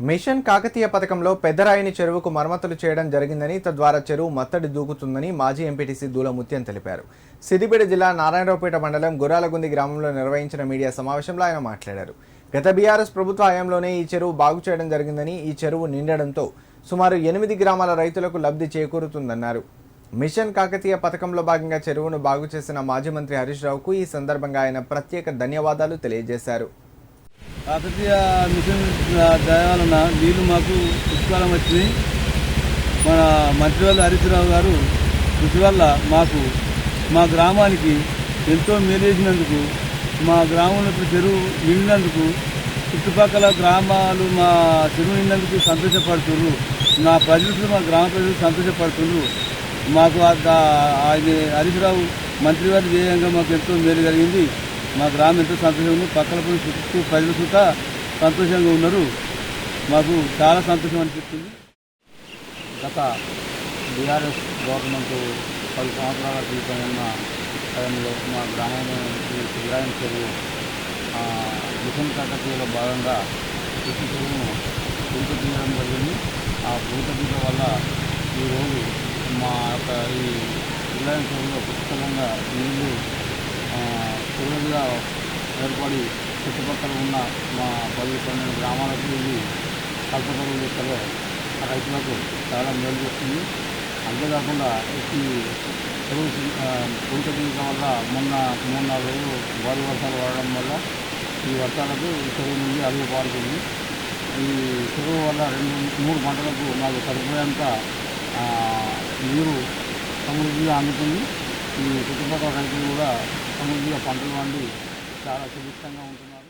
Machine Kakatiya పథకంలో పెద్దరాయిని చెరువుకు మరమ్మతులు చేయడం జరిగిందని తద్వారా చెరువు మత్తడి దూకుతుందని మాజీ ఎంపీటీసీ దూల ముత్యం తెలిపారు. సిద్దిపేట జిల్లా నారాయణరావుపేట మండలం గురాలగుంది గ్రామంలో నిర్వహించిన మీడియా సమావేశంలో ఆయన మాట్లాడారు. గత బీఆర్ఎస్ ప్రభుత్వ హయాంలోనే ఈ చెరువు బాగు చేయడం జరిగిందని ఈ చెరువు నిండడంతో సుమారు ఎనిమిది గ్రామాల రైతులకు లబ్ధి చేకూరుతుందన్నారు. మిషన్ కాకతీయ పథకంలో భాగంగా చెరువును బాగు చేసిన మాజీ మంత్రి హరీష్ రావుకు ఈ సందర్భంగా ఆయన ప్రత్యేక ధన్యవాదాలు తెలియజేశారు. కాకతీయ మిషన్ దయ వలన నీళ్ళు మాకు పుష్కలం వచ్చినాయి. మన మంత్రివల్ల హరీశ్రావు గారు కృషి వల్ల మాకు మా గ్రామానికి ఎంతో మేలు చేసినందుకు మా గ్రామంలో ఇప్పుడు చెరువు నిండినందుకు చుట్టుపక్కల గ్రామాలు మా చెరువు నిండినందుకు సంతోషపడుతున్నారు. నా ప్రజలు మా గ్రామ ప్రజలు సంతోషపడుతున్నారు. మాకు ఆ- ఆయన హరీశ్రావు మంత్రివారి ధ్యేయంగా మాకు ఎంతో మేలు కలిగింది మా గ్రామం ఎంతో సంతోషంగా ఉంది పక్కన చుట్టూ ప్రజలు సుతా సంతోషంగా ఉన్నారు. మాకు చాలా సంతోషం అనిపిస్తుంది. గత బీఆర్ఎస్ గవర్నమెంట్ పది సంవత్సరాల క్రితం ఉన్న టైంలో మా గ్రామంలో ఈ చెరువు మిషన్ కాకతీయలో భాగంగా కృషి చెరువును పూత తీయడం జరిగింది. ఆ పూత తీయడం వల్ల ఈరోజు మా యొక్క ఈ ఇబ్రాహిం చెరువులో పుష్కలంగా నీళ్ళు ఆ, ఏర్పడి చుట్టుపక్కల ఉన్న మా పది పన్నెండు గ్రామాలకు ఇది కల్పతరువు లెక్కలో రైతులకు చాలా మేలు చేస్తుంది. అంతేకాకుండా ఈ చెరువు పూత తీయడం వల్ల మొన్న మూడు నాలుగు రోజులు భారీ వర్షాలు పడడం వల్ల ఈ వర్షాలకు చెరువు నుండి అడుగు పారుతుంది. ఈ చెరువు వల్ల రెండు మూడు పంటలకు మాకు సరిపోయేంత నీరు సమృద్ధిగా అందుతుంది. ఈ చుట్టుపక్కల రైతులు కూడా సమృద్ధిగా పంటలు పండి చాలా సుభిక్షంగా ఉంటున్నారు.